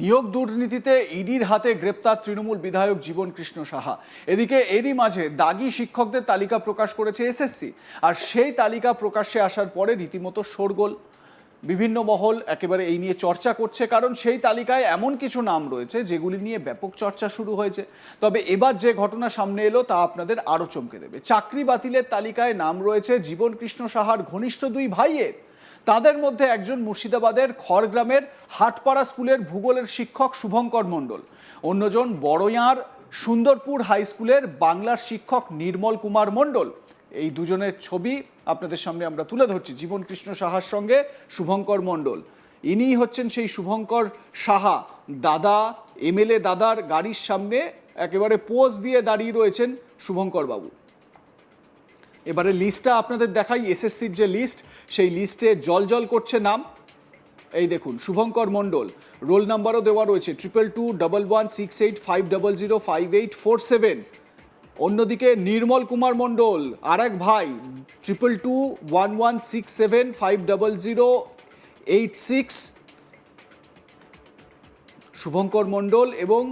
নিয়োগ দুর্নীতিতে ইডির হাতে গ্রেপ্তার তৃণমূল বিধায়ক জীবন কৃষ্ণ সাহা। এদিকে এরই মাঝে দাগি শিক্ষকদের তালিকা প্রকাশ করেছে এসএসসি আর সেই তালিকা প্রকাশ্যে আসার পরে রীতিমতো শোরগোল। বিভিন্ন মহল একেবারে এই নিয়ে চর্চা করছে, কারণ সেই তালিকায় এমন কিছু নাম রয়েছে যেগুলি নিয়ে ব্যাপক চর্চা শুরু হয়েছে। তবে এবার যে ঘটনা সামনে এলো তা আপনাদের আরও চমকে দেবে। চাকরি বাতিলের তালিকায় নাম রয়েছে জীবন কৃষ্ণ সাহার ঘনিষ্ঠ দুই ভাইয়ের। তাদের মধ্যে একজন মুর্শিদাবাদের খড়গ্রামের হাটপাড়া স্কুলের ভূগোলের শিক্ষক শুভঙ্কর মণ্ডল। অন্যজন বড়য়ার সুন্দরপুর হাই স্কুলের বাংলার শিক্ষক নির্মল কুমার মণ্ডল। এই দুজনের ছবি আপনাদের সামনে আমরা তুলে ধরছি জীবন কৃষ্ণ সাহার সঙ্গে শুভঙ্কর মণ্ডল। ইনিই হচ্ছেন সেই শুভঙ্কর সাহা। দাদা এমএলএ দাদার গাড়ির সামনে একেবারে পোজ দিয়ে দাঁড়িয়ে রয়েছেন শুভঙ্কর বাবু এবারে লিস্টটা আপনাদের দেখাই এসএসসির যে লিস্ট সেই লিস্টে জল জল করছে নাম। এই দেখুন, শুভঙ্কর মণ্ডল রোল নাম্বারও দেওয়া রয়েছে triple two double one six eight five double zero five eight four seven অন্যদিকে নির্মল কুমার মণ্ডল আর এক ভাই triple two one one six seven five double zero eight six Shubhankar Mondal এবং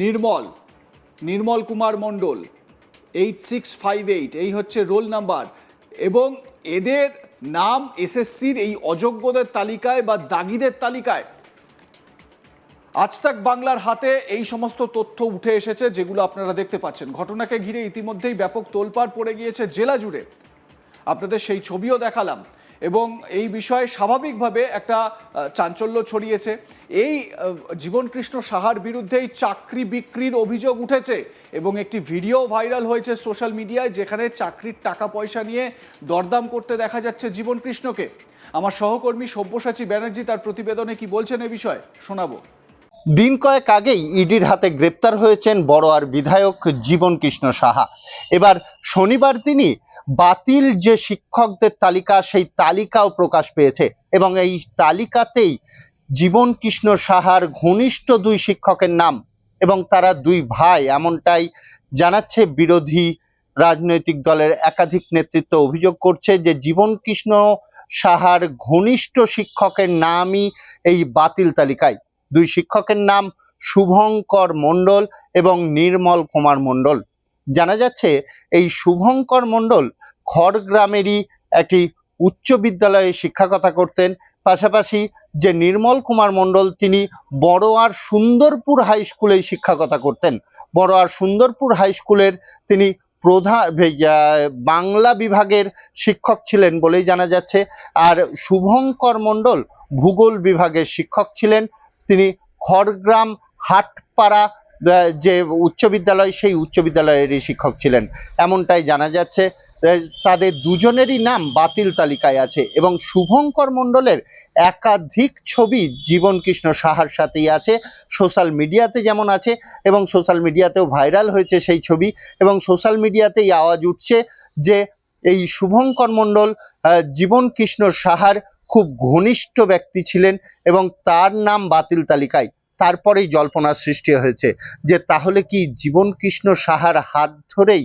Nirmal Nirmal Kumar Mondal. Eight six five eight এই হচ্ছে roll number. এবং এদের নাম এসএসসির এই অযোগ্যদের তালিকায় বা দাগিদের তালিকায়। আজ তাক বাংলার হাতে এই সমস্ত তথ্য উঠে এসেছে, যেগুলো আপনারা দেখতে পাচ্ছেন। ঘটনাকে ঘিরে ইতিমধ্যেই ব্যাপক তোলপাড় পড়ে গিয়েছে জেলা জুড়ে। আপনাদের সেই ছবিও দেখালাম। এবং এই বিষয়ে স্বাভাবিকভাবে একটা চাঞ্চল্য ছড়িয়েছে। এই জীবনকৃষ্ণ সাহার বিরুদ্ধে এই চাকরি বিক্রির অভিযোগ উঠেছে এবং একটি ভিডিও ভাইরাল হয়েছে সোশ্যাল মিডিয়ায় যেখানে চাকরির টাকা পয়সা নিয়ে দরদাম করতে দেখা যাচ্ছে জীবনকৃষ্ণকে। আমার সহকর্মী সব্যসাচী ব্যানার্জি তার প্রতিবেদনে কি বলছেন এ বিষয়ে শোনাবো। দিন কয়েক আগেই ইডির হাতে গ্রেপ্তার হয়েছেন বড়োয়ার বিধায়ক জীবন কৃষ্ণ সাহা। এবার শনিবার তিনি বাতিল যে শিক্ষকদের তালিকা, সেই তালিকাও প্রকাশ পেয়েছে এবং এই তালিকাতেই জীবন কৃষ্ণ সাহার ঘনিষ্ঠ দুই শিক্ষকের নাম এবং তারা দুই ভাই এমনটাই জানাচ্ছে বিরোধী রাজনৈতিক দলের একাধিক নেতৃত্ব অভিযোগ করছে যে জীবন কৃষ্ণ সাহার ঘনিষ্ঠ শিক্ষকের নামই এই বাতিল তালিকায়। দুই শিক্ষকের নাম শুভঙ্কর মণ্ডল এবং নির্মল কুমার মণ্ডল। জানা যাচ্ছে, এই শুভঙ্কর মণ্ডল খড়গ্রামেরই একটি উচ্চ বিদ্যালয়ে শিক্ষকতা করতেন। পাশাপাশি যে নির্মল কুমার মণ্ডল, তিনি বড়োয়ার সুন্দরপুর হাই স্কুলে শিক্ষকতা করতেন। বড়োয়ার সুন্দরপুর হাই স্কুলের তিনি প্রধান বাংলা বিভাগের শিক্ষক ছিলেন বলেই জানা যাচ্ছে। আর শুভঙ্কর মণ্ডল ভূগোল বিভাগের শিক্ষক ছিলেন। তিনি খড়গ্রাম হাটপাড়া যে উচ্চ বিদ্যালয় সেই উচ্চ বিদ্যালয়েরই শিক্ষক ছিলেন। এমনটাই জানা যাচ্ছে তাদের দুজনেরই নাম বাতিল তালিকায় আছে এবং শুভঙ্কর মণ্ডলের একাধিক ছবি জীবন কৃষ্ণ সাহার সাথেই আছে। সোশ্যাল মিডিয়াতে যেমন আছে এবং সোশ্যাল মিডিয়াতেও ভাইরাল হয়েছে সেই ছবি এবং সোশ্যাল মিডিয়াতেই আওয়াজ উঠছে যে এই শুভঙ্কর মণ্ডল আহ, জীবন কৃষ্ণ সাহার খুব ঘনিষ্ঠ ব্যক্তি ছিলেন এবং তার নাম বাতিল তালিকায় তারপরেই জল্পনার সৃষ্টি হয়েছে যে তাহলে কি জীবন কৃষ্ণ সাহার হাত ধরেই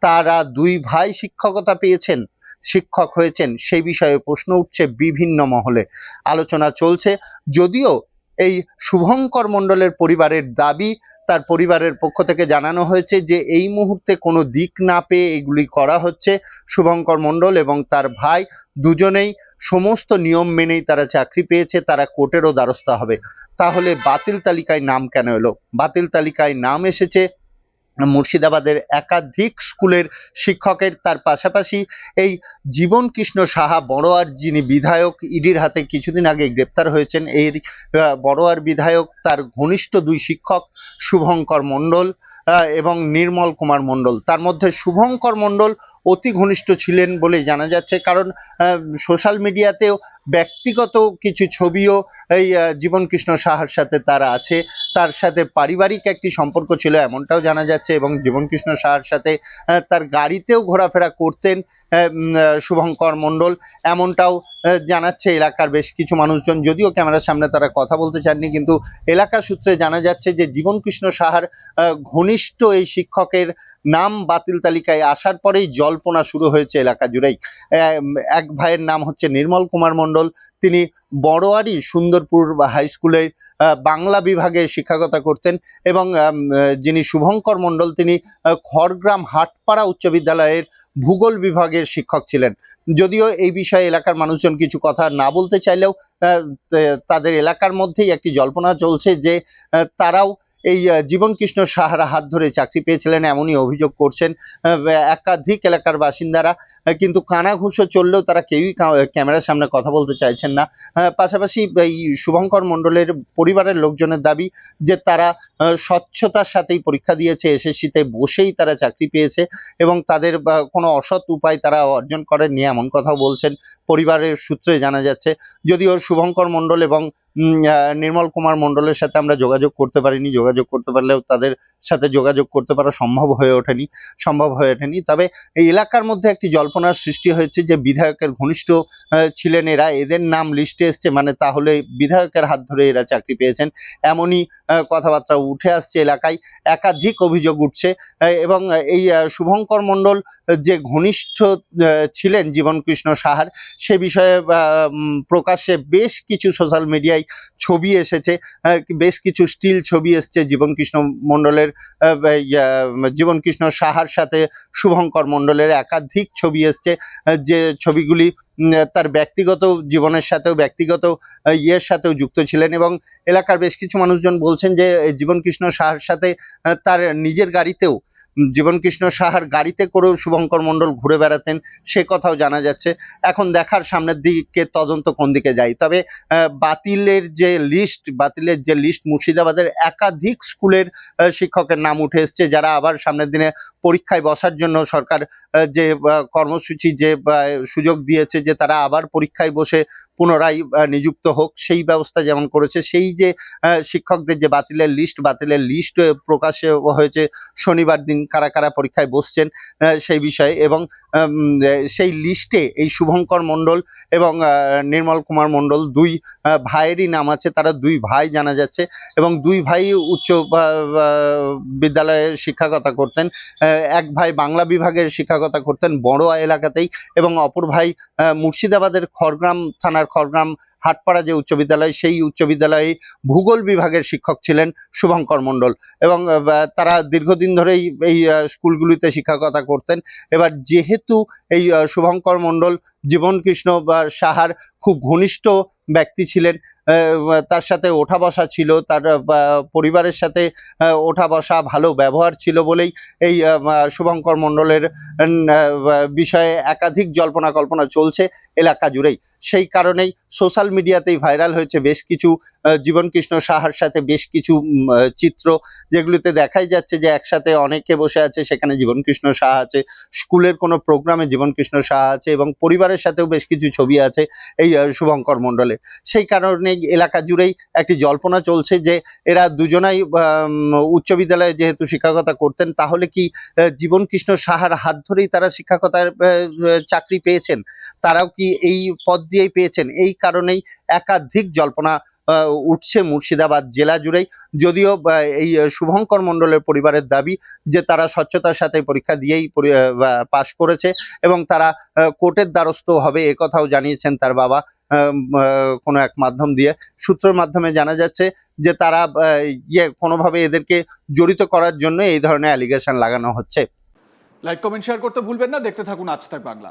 তারা দুই ভাই শিক্ষকতা পেয়েছেন? শিক্ষক হয়েছেন, সেই বিষয়ে প্রশ্ন উঠছে বিভিন্ন মহলে। আলোচনা চলছে, যদিও এই শুভঙ্কর মণ্ডলের পরিবারের দাবি তার পরিবারের পক্ষ থেকে জানানো হয়েছে যে এই মুহূর্তে কোনো দিক না পেয়ে এগুলি করা হচ্ছে। শুভঙ্কর মণ্ডল এবং তার ভাই দুজনেই সমস্ত নিয়ম মেনেই তারা চাকরি পেয়েছে, তারা কোর্টেরও দ্বারস্থ হবে। তাহলে বাতিল তালিকায় নাম কেন এলো? বাতিল তালিকায় নাম এসেছে মুর্শিদাবাদের একাধিক স্কুলের শিক্ষকের তার পাশাপাশি এই জীবন কৃষ্ণ সাহা বড়োয়ার যিনি বিধায়ক ইডির হাতে কিছুদিন আগে গ্রেপ্তার হয়েছেন। আহ, বড়োয়ার বিধায়ক তার ঘনিষ্ঠ দুই শিক্ষক শুভঙ্কর মণ্ডল এবং নির্মল কুমার মণ্ডল। তার মধ্যে শুভঙ্কর মণ্ডল অতি ঘনিষ্ঠ ছিলেন বলে জানা যাচ্ছে। কারণ সোশ্যাল মিডিয়াতেও ব্যক্তিগত কিছু ছবিও এই জীবন কৃষ্ণ সাহার সাথে তার আছে। তার সাথে পারিবারিক একটি সম্পর্ক ছিল এমনটাও জানা যাচ্ছে। এবং জীবনকৃষ্ণ সাহার সাথে তার গাড়িতেও ঘোরাফেরা করতেন শুভঙ্কর মণ্ডল। এমনটাও জানাচ্ছে এলাকার বেশ কিছু মানুষজন। যদিও ক্যামেরার সামনে তারা কথা বলতে চাননি কিন্তু এলাকা সূত্রে জানা যাচ্ছে যে জীবনকৃষ্ণ সাহার ঘনিষ্ঠ এই শিক্ষকের নাম বাতিল তালিকায় আসার পরেই জল্পনা শুরু হয়েছে এলাকা জুড়েই। এক ভাইয়ের নাম হচ্ছে নির্মল কুমার মণ্ডল। তিনি বড়োয়ারি সুন্দরপুর হাই স্কুলে আহ, বাংলা বিভাগে শিক্ষকতা করতেন এবং যিনি শুভঙ্কর মণ্ডল, তিনি খড়গ্রাম হাটপাড়া উচ্চ বিদ্যালয়ের ভূগোল বিভাগের শিক্ষক ছিলেন। যদিও এই বিষয়ে এলাকার মানুষজন কিছু কথা না বলতে চাইলেও তাদের এলাকার মধ্যেই একটি জল্পনা চলছে যে তারাও এই জীবন কৃষ্ণ সাহারা হাত ধরে চাকরি পেয়েছিলেন, এমনই অভিযোগ করছেন একাধিক এলাকার বাসিন্দারা। কিন্তু কানাঘুষো চললেও তারা কেউই ক্যামেরার সামনে কথা বলতে চাইছেন না। পাশাপাশি এই শুভঙ্কর মণ্ডলের পরিবারের লোকজনের দাবি যে তারা স্বচ্ছতার সাথেই পরীক্ষা দিয়েছে, এসএসসিতে বসেই তারা চাকরি পেয়েছে এবং তাদের কোনো অসৎ উপায় তারা অর্জন করেননি, এমন কথাও বলছেন। পরিবারের সূত্রে জানা যাচ্ছে, যদিও শুভঙ্কর মণ্ডল এবং নির্মল কুমার মণ্ডলের সাথে আমরা যোগাযোগ করতে পারিনি। যোগাযোগ করতে পারলেও তাদের সাথে যোগাযোগ করতে পারা সম্ভব হয়ে ওঠেনি, সম্ভব হয়ে ওঠেনি। তবে এই এলাকার মধ্যে একটি জল্পনার সৃষ্টি হয়েছে যে বিধায়কের ঘনিষ্ঠ ছিলেন এরা। এদের নাম লিস্টে এসছে মানে তাহলে বিধায়কের হাত ধরে এরা চাকরি পেয়েছেন। এমনই কথাবার্তা উঠে আসছে এলাকায়। একাধিক অভিযোগ উঠছে এবং এই শুভঙ্কর মণ্ডল যে ঘনিষ্ঠ ছিলেন জীবনকৃষ্ণ সাহার, সে বিষয়ে প্রকাশ্যে বেশ কিছু সোশ্যাল মিডিয়ায় ছবি এসেছে। বেশ কিছু স্টিল ছবি এসছে জীবনকৃষ্ণ মণ্ডলের জীবনকৃষ্ণ সাহার সাথে শুভঙ্কর মণ্ডলের একাধিক ছবি এসছে। যে ছবিগুলি তার ব্যক্তিগত জীবনের সাথেও ব্যক্তিগত ইয়ের সাথেও যুক্ত ছিলেন এবং এলাকার বেশ কিছু মানুষজন বলছেন যে, জীবনকৃষ্ণ সাহার সাথে তার নিজের গাড়িতেও জীবনকৃষ্ণ সাহার গাড়িতে করেও শুভঙ্কর মণ্ডল ঘুরে বেড়াতেন, সে কথাও জানা যাচ্ছে। এখন দেখার সামনের দিকে তদন্ত কোন দিকে যায়? তবে বাতিলের যে লিস্ট বাতিলের যে লিস্ট মুর্শিদাবাদের একাধিক স্কুলের শিক্ষকের নাম উঠে এসছে, যারা আবার সামনের দিনে পরীক্ষায় বসার জন্য সরকার যে কর্মসূচি, যে সুযোগ দিয়েছে যে, তারা আবার পরীক্ষায় বসে পুনরায় নিযুক্ত হোক, সেই ব্যবস্থা যেমন করেছে, সেই যে শিক্ষকদের যে বাতিলের লিস্ট বাতিলের লিস্ট প্রকাশে হয়েছে শনিবার দিন। কারা কারা পরীক্ষায় বসছেন সেই বিষয়ে এবং সেই লিস্টে এই শুভঙ্কর মণ্ডল এবং নির্মল কুমার মণ্ডল দুই ভাইয়েরই নাম আছে, তারা দুই ভাই জানা যাচ্ছে এবং দুই ভাই উচ্চ বিদ্যালয়ে শিক্ষকতা করতেন এক ভাই বাংলা বিভাগের শিক্ষকতা করতেন বড়োয়া এলাকাতেই এবং অপর ভাই মুর্শিদাবাদের খড়গ্রাম থানার খড়গ্রাম হাটপাড়া যে উচ্চ বিদ্যালয়, সেই উচ্চ বিদ্যালয়ে ভূগোল বিভাগের শিক্ষক ছিলেন শুভঙ্কর মণ্ডল এবং তারা দীর্ঘদিন ধরেই এই স্কুলগুলিতে শিক্ষকতা করতেন। এবার যেহেতু এই শুভঙ্কর মণ্ডল জীবনকৃষ্ণ বা সাহার খুব ঘনিষ্ঠ ব্যক্তি ছিলেন তার সাথে ওঠা বসা ছিল, তার পরিবারের সাথে ওঠা বসা ভালো ব্যবহার ছিল বলেই এই শুভঙ্কর মণ্ডলের বিষয়ে একাধিক জল্পনা কল্পনা চলছে এলাকা জুড়েই। সেই কারণেই সোশ্যাল মিডিয়াতেই ভাইরাল হয়েছে বেশ কিছু জীবনকৃষ্ণ সাহার সাথে বেশ কিছু চিত্র যেগুলিতে দেখাই যাচ্ছে যে একসাথে অনেকে বসে আছে, সেখানে জীবনকৃষ্ণ সাহা আছে, স্কুলের কোনো প্রোগ্রামে জীবনকৃষ্ণ সাহা আছে এবং পরিবারের সাথেও বেশ কিছু ছবি আছে এই শুভঙ্কর মণ্ডলের। সেই কারণে এলাকা জুড়েই একটি জল্পনা চলছে যে এরা দুজনাই উচ্চ বিদ্যালয়ে যেহেতু শিক্ষকতা করতেন, তাহলে কি জীবনকৃষ্ণ সাহার হাত ধরেই তারা শিক্ষকতার চাকরি পেয়েছেন? তারাও কি এই পদ দিয়েই পেয়েছেন? এই কারণেই একাধিক জল্পনা উঠছে মুর্শিদাবাদ জেলা জুড়েই। যদিও এই শুভঙ্কর মণ্ডলের পরিবারের দাবি যে তারা স্বচ্ছতার সাথে পরীক্ষা দিয়েই পাশ করেছে এবং তারা কোর্টের দ্বারস্থ হবে কথাও জানিয়েছেন তার বাবা কোনো এক মাধ্যম দিয়ে। সূত্রের মাধ্যমে জানা যাচ্ছে যে তারা ইয়ে কোনোভাবে এদেরকে জড়িত করার জন্য এই ধরনের অ্যালিগেশন লাগানো হচ্ছে। লাইক, কমেন্ট, শেয়ার করতে ভুলবেন না। দেখতে থাকুন আজ তাক বাংলা।